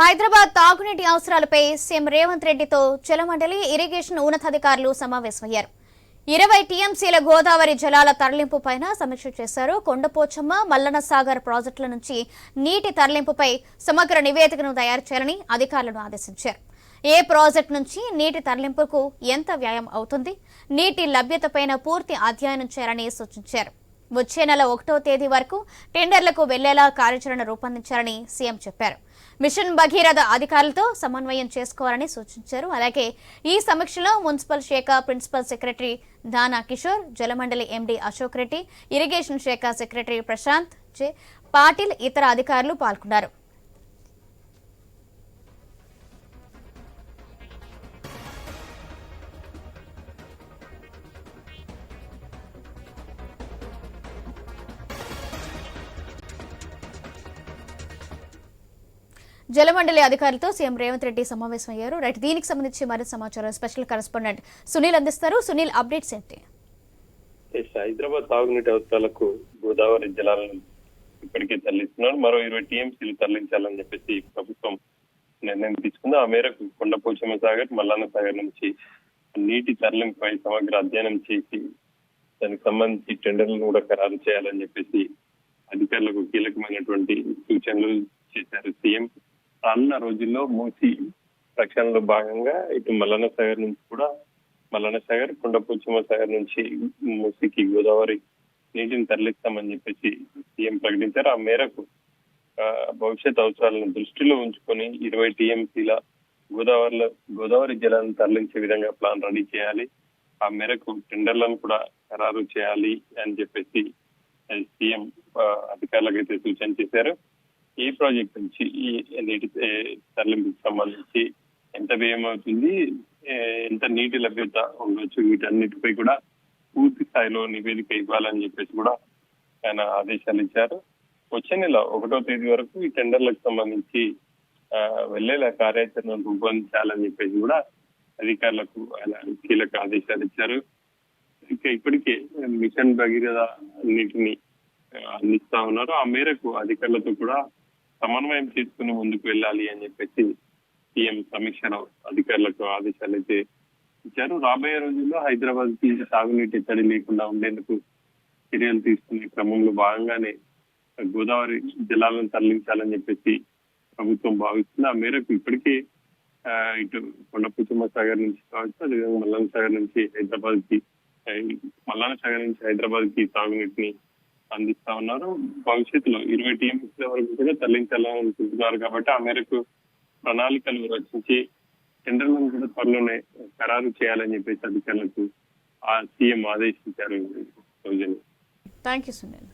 హైదరాబాద్ తాగునీటి అవసరాలపై సీఎం రేవంత్ రెడ్డితో జలమండలి ఇరిగేషన్ ఉన్నతాధికారులు సమావేశమయ్యారు. ఇరవై టీఎంసీల గోదావరి జలాల తరలింపుపైన సమీక్ష చేశారు. కొండపోచమ్మ మల్లన సాగర్ ప్రాజెక్టుల నుంచి నీటి తరలింపుపై సమగ్ర నివేదికను తయారు చేయాలని అధికారులను ఆదేశించారు. ఏ ప్రాజెక్ట్ నుంచి నీటి తరలింపుకు ఎంత వ్యయం అవుతుంది? నీటి లభ్యతపైన పూర్తి అధ్యయనం చేయాలని సూచించారు. వచ్చే నెల ఒకటో తేదీ వరకు టెండర్లకు వెళ్ళేలా కార్యాచరణ రూపొందించారని సీఎం చెప్పారు. మిషన్ భగీరథ అధికారులతో సమన్వయం చేసుకోవాలని సూచించారు. అలాగే ఈ సమీక్షలో మున్సిపల్ శాఖ principal secretary Dana Kishore Jalamandali MD Ashok Reddy irrigation శాఖ సెక్రటరీ ప్రశాంత్ జె పాటిల్ ఇతర అధికారులు పాల్గొన్నారు. జలమండలి అధికారులతో సీఎం రేవంత్ రెడ్డి సమావేశమయ్యారు. రైట్ దీనికి సంబంధించి మరింత సమాచారం స్పెషల్ కరెస్పాండెంట్ సునీల్ అందిస్తారు. సునీల్ అప్డేట్స్ ఏంటి? హైదరాబాద్ తాగునీటి అవసరాలకు గోదావరి జలాలను ఇప్పటికే తరలిస్తున్నారు. మరో ఇరవై టీఎంసీలు తరలించాలని చెప్పేసి ప్రభుత్వం నిర్ణయం తీసుకుంది. ఆ మేరకు కొండపోచమ్మ సాగర్ మల్లాన సాగర్ నుంచి నీటి తరలింపుపై సమగ్ర అధ్యయనం చేసి దానికి సంబంధించి టెండర్లను కూడా ఖరారు చేయాలని చెప్పేసి అధికారులకు కీలకమైనటువంటి సూచనలు చేశారు సీఎం. రానున్న రోజుల్లో మూసి రక్షణలో భాగంగా ఇటు మల్లన్న సాగర్ నుంచి కూడా మల్లన్న సాగర్ కొండపోచమ్మ సాగర్ నుంచి మూసికి గోదావరి నీటిని తరలిస్తామని చెప్పేసి సీఎం ప్రకటించారు. ఆ మేరకు ఆ, భవిష్యత్ అవసరాలను దృష్టిలో ఉంచుకొని ఇరవై టీఎంసీల గోదావరిలో గోదావరి జలాలను తరలించే విధంగా ప్లాన్ రెడీ చేయాలి. ఆ మేరకు టెండర్లను కూడా ఖరారు చేయాలి అని చెప్పేసి సీఎం ఆ, అధికారులకు అయితే సూచన చేశారు. ఏ ప్రాజెక్ట్ నుంచి ఈ నీటి తరలింపుకి సంబంధించి ఎంత వ్యయం అవుతుంది ఎంత నీటి లభ్యత ఉండొచ్చు వీటన్నిటిపై కూడా పూర్తి స్థాయిలో నివేదిక ఇవ్వాలని చెప్పేసి కూడా ఆయన ఆదేశాలు ఇచ్చారు. వచ్చే నెల ఒకటో తేదీ వరకు ఈ టెండర్లకు సంబంధించి ఆ, వెళ్ళేలా కార్యాచరణ రూపొందించాలని చెప్పేసి కూడా అధికారులకు ఆయన కీలక ఆదేశాలు ఇచ్చారు. ఇక ఇప్పటికే మిషన్ భగీరథ నీటిని అందిస్తా ఉన్నారు. ఆ మేరకు అధికారులతో కూడా సమన్వయం చేసుకుని ముందుకు వెళ్ళాలి అని చెప్పేసి సీఎం సమీక్ష అధికారులకు ఆదేశాలు అయితే ఇచ్చారు. రాబోయే రోజుల్లో హైదరాబాద్కి సాగునీటి ఎత్తడి లేకుండా ఉండేందుకు చర్యలు తీసుకునే క్రమంలో భాగంగానే గోదావరి జలాలను తరలించాలని చెప్పేసి ప్రభుత్వం భావిస్తుంది. ఆ మేరకు ఇప్పటికే ఇటు కొండపుచ్చమ్మ సాగర్ నుంచి కావచ్చు అదేవిధంగా మల్లన్న సాగర్ నుంచి హైదరాబాద్కి ఆ, మల్లన్న సాగర్ నుంచి హైదరాబాద్కి తాగునీటిని అందిస్తా ఉన్నారు. భవిష్యత్తులో ఇరవై టీమ్స్ వరకు కూడా తరలించాలని చెబుతున్నారు కాబట్టి ఆ మేరకు ప్రణాళికలు రచించి టెండర్లను కూడా త్వరలోనే ఖరారు చేయాలని చెప్పేసి అధికారులకు ఆ సీఎం ఆదేశించారు. Thank you Sunil